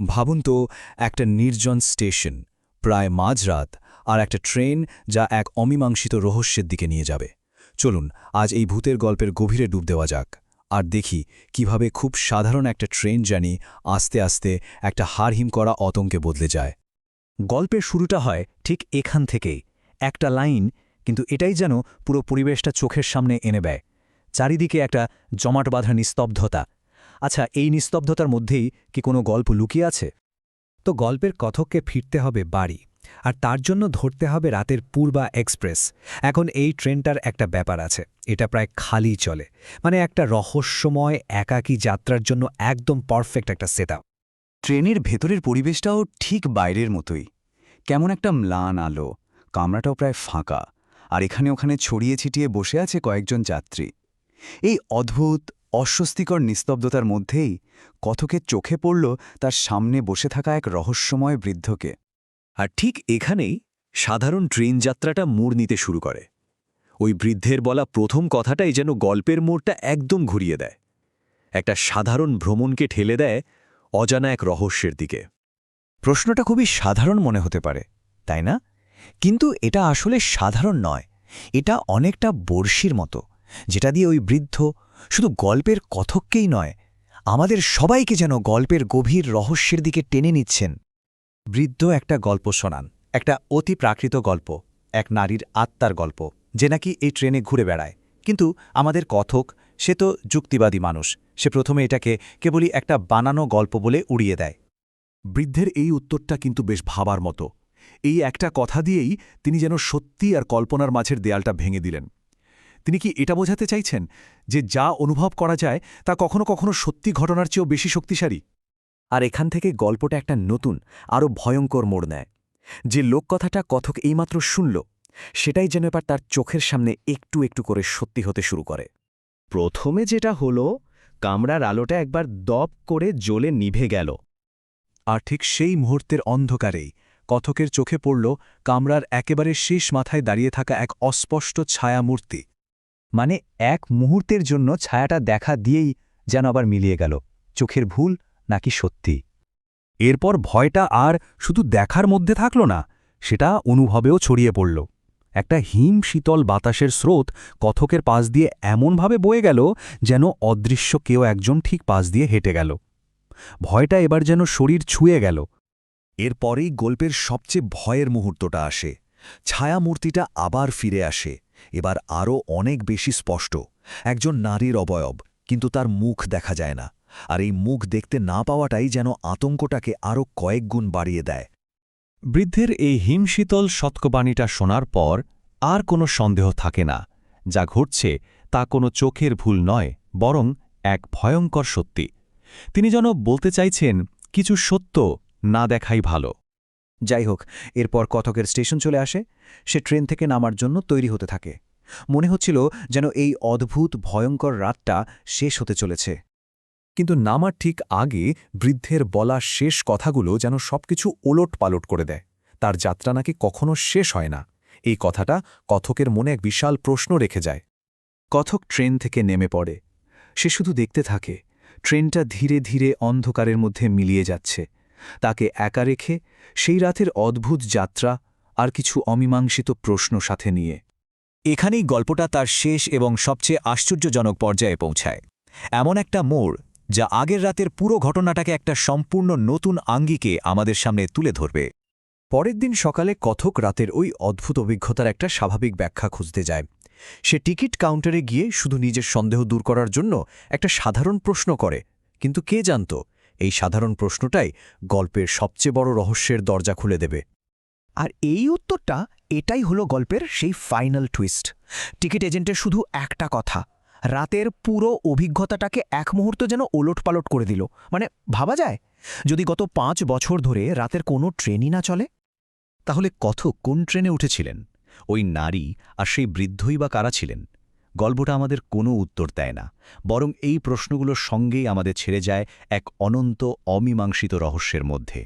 ভাবুন তো, একটা নির্জন স্টেশন, প্রায় মাঝরাত, আর একটা ট্রেন যা এক অমীমাংসিত রহস্যের দিকে নিয়ে যাবে। চলুন, আজ এই ভূতের গল্পের গভীরে ডুব দেওয়া যাক, আর দেখি কীভাবে খুব সাধারণ একটা ট্রেন জানি আস্তে আস্তে একটা হারহিম করা অতঙ্কে বদলে যায়। গল্পের শুরুটা হয় ঠিক এখান থেকেই, একটা লাইন, কিন্তু এটাই যেন পুরো পরিবেশটা চোখের সামনে এনে দেয়। চারিদিকে একটা জমাট বাঁধা নিস্তব্ধতা আচ্ছা এই নিস্তব্ধতার মধ্যেই কি কোনো গল্প লুকিয়ে আছে? তো গল্পের কথককে ফিরতে হবে বাড়ি, আর তার জন্য ধরতে হবে রাতের পূর্বা এক্সপ্রেস। এখন এই ট্রেনটার একটা ব্যাপার আছে, এটা প্রায় খালি চলে মানে একটা রহস্যময়, একাকী যাত্রার জন্য একদম পারফেক্ট একটা সেটআপ। ট্রেনের ভেতরের পরিবেশটাও ঠিক বাইরের মতোই, কেমন একটা ম্লান আলো, কামরাটাও প্রায় ফাঁকা, আর এখানে ওখানে ছড়িয়ে ছিটিয়ে বসে আছে কয়েকজন যাত্রী। এই অদ্ভুত অস্বস্তিকর নিস্তব্ধতার মধ্যেই কথকের চোখে পড়ল তার সামনে বসে থাকা এক রহস্যময় বৃদ্ধকে। আর ঠিক এখানেই সাধারণ ট্রেন যাত্রাটা মোড় নিতে শুরু করে। ওই বৃদ্ধের বলা প্রথম কথাটাই যেন গল্পের মোড়টা একদম ঘুরিয়ে দেয়। একটা সাধারণ ভ্রমণকে ঠেলে দেয় অজানা এক রহস্যের দিকে। প্রশ্নটা খুবই সাধারণ মনে হতে পারে, তাই না? কিন্তু এটা আসলে সাধারণ নয়। এটা অনেকটা বর্ষির মতো, যেটা দিয়ে ওই বৃদ্ধ শুধু গল্পের কথককেই নয়, আমাদের সবাইকে যেন গল্পের গভীর রহস্যের দিকে টেনে নিচ্ছেন। বৃদ্ধ একটা গল্প শোনান, একটা অতি প্রাকৃত গল্প, এক নারীর আত্মার গল্প, যে নাকি এই ট্রেনে ঘুরে বেড়ায়। কিন্তু আমাদের কথক, সে তো যুক্তিবাদী মানুষ, সে প্রথমে এটাকে কেবলই একটা বানানো গল্প বলে উড়িয়ে দেয়। বৃদ্ধের এই উত্তরটা কিন্তু বেশ ভাবার মতো। এই একটা কথা দিয়েই তিনি যেন সত্যি আর কল্পনার মাঝের দেয়ালটা ভেঙে দিলেন। তিনি কি এটা বোঝাতে চাইছেন যে যা অনুভব করা যায় তা কখনো কখনো সত্যি ঘটনার চেয়েও বেশি শক্তিশালী? আর এখান থেকে গল্পটা একটা নতুন আরও ভয়ঙ্কর মোড় নেয়। যে লোককথাটা কথক এইমাত্র শুনল সেটাই যেন এবার তার চোখের সামনে একটু একটু করে সত্যি হতে শুরু করে। প্রথমে যেটা হলো কামরার আলোটা একবার দপ করে জ্বলে নিভে গেল। আর ঠিক সেই মুহূর্তের অন্ধকারেই কথকের চোখে পড়ল কামরার একেবারে শেষ মাথায় দাঁড়িয়ে থাকা এক অস্পষ্ট ছায়ামূর্তি। মানে এক মুহূর্তের জন্য ছায়াটা দেখা দিয়েই যেন আবার মিলিয়ে গেল, চোখের ভুল নাকি সত্যি। এরপর ভয়টা আর শুধু দেখার মধ্যে থাকল না, সেটা অনুভবেও ছড়িয়ে পড়ল। একটা হিম শীতল বাতাসের স্রোত কথকের পাশ দিয়ে এমনভাবে বয়ে গেল যেন অদৃশ্য কেউ একজন ঠিক পাশ দিয়ে হেঁটে গেল। ভয়টা এবার যেন শরীর ছুঁয়ে গেল। এরপরেই গল্পের সবচেয়ে ভয়ের মুহূর্তটা আসে, ছায়ামূর্তিটা আবার ফিরে আসে। এবার আরও অনেক বেশি স্পষ্ট। একজন নারীর অবয়ব, কিন্তু তার মুখ দেখা যায় না। আর এই মুখ দেখতে না পাওয়াটাই যেন আতঙ্কটাকে আরও কয়েক গুণ বাড়িয়ে দেয়। বৃদ্ধের এই হিমশীতল সৎকবাণীটা শোনার পর আর কোনো সন্দেহ থাকে না। যা ঘটছে তা কোনো চোখের ভুল নয়, বরং এক ভয়ঙ্কর সত্যি। তিনি যেন বলতে চাইছেন, কিছু সত্য না দেখাই ভালো। যাই হোক, এরপর কথকের স্টেশন চলে আসে। সে ট্রেন থেকে নামার জন্য তৈরি হতে থাকে। মনে হচ্ছিল যেন এই অদ্ভুত, ভয়ঙ্কর রাতটা শেষ হতে চলেছে। কিন্তু নামার ঠিক আগে বৃদ্ধের বলা শেষ কথাগুলো যেন সবকিছু ওলট পালট করে দেয়। তার যাত্রা নাকি কখনো শেষ হয় না। এই কথাটা কথকের মনে এক বিশাল প্রশ্ন রেখে যায়। কথক ট্রেন থেকে নেমে পড়ে। সে শুধু দেখতে থাকে। ট্রেনটা ধীরে ধীরে অন্ধকারের মধ্যে মিলিয়ে যাচ্ছে। তাকে একা রেখে সেই রাতের অদ্ভুত যাত্রা আর কিছু অমীমাংসিত প্রশ্ন সাথে নিয়ে। এখানেই গল্পটা তার শেষ এবং সবচেয়ে আশ্চর্যজনক পর্যায়ে পৌঁছায়। এমন একটা মোড় যা আগের রাতের পুরো ঘটনাটাকে একটা সম্পূর্ণ নতুন আঙ্গিকে আমাদের সামনে তুলে ধরবে। পরের দিন সকালে কথক রাতের ওই অদ্ভুত অভিজ্ঞতার একটা স্বাভাবিক ব্যাখ্যা খুঁজতে যায়। সে টিকিট কাউন্টারে গিয়ে শুধু নিজের সন্দেহ দূর করার জন্য একটা সাধারণ প্রশ্ন করে, কিন্তু কে জানত? এই সাধারণ প্রশ্নটাই গল্পের সবচেয়ে বড় রহস্যের দরজা খুলে দেবে। আর এই উত্তরটা এটাই হলো গল্পের সেই ফাইনাল টুইস্ট। টিকিট এজেন্টের শুধু একটা কথা, রাতের পুরো অভিজ্ঞতাটাকে এক মুহূর্ত যেন ওলটপালট করে দিল। মানে ভাবা যায়? যদি গত পাঁচ বছর ধরে রাতের কোনো ট্রেনই না চলে? তাহলে কথক কোন ট্রেনে উঠেছিলেন? ওই নারী আর সেই বৃদ্ধই বা কারা ছিলেন? গল্পটা আমাদের কোনো উত্তর দেয় না, বরং এই প্রশ্নগুলোর সঙ্গেই আমাদের ছেড়ে যায় এক অনন্ত অমীমাংসিত রহস্যের মধ্যে।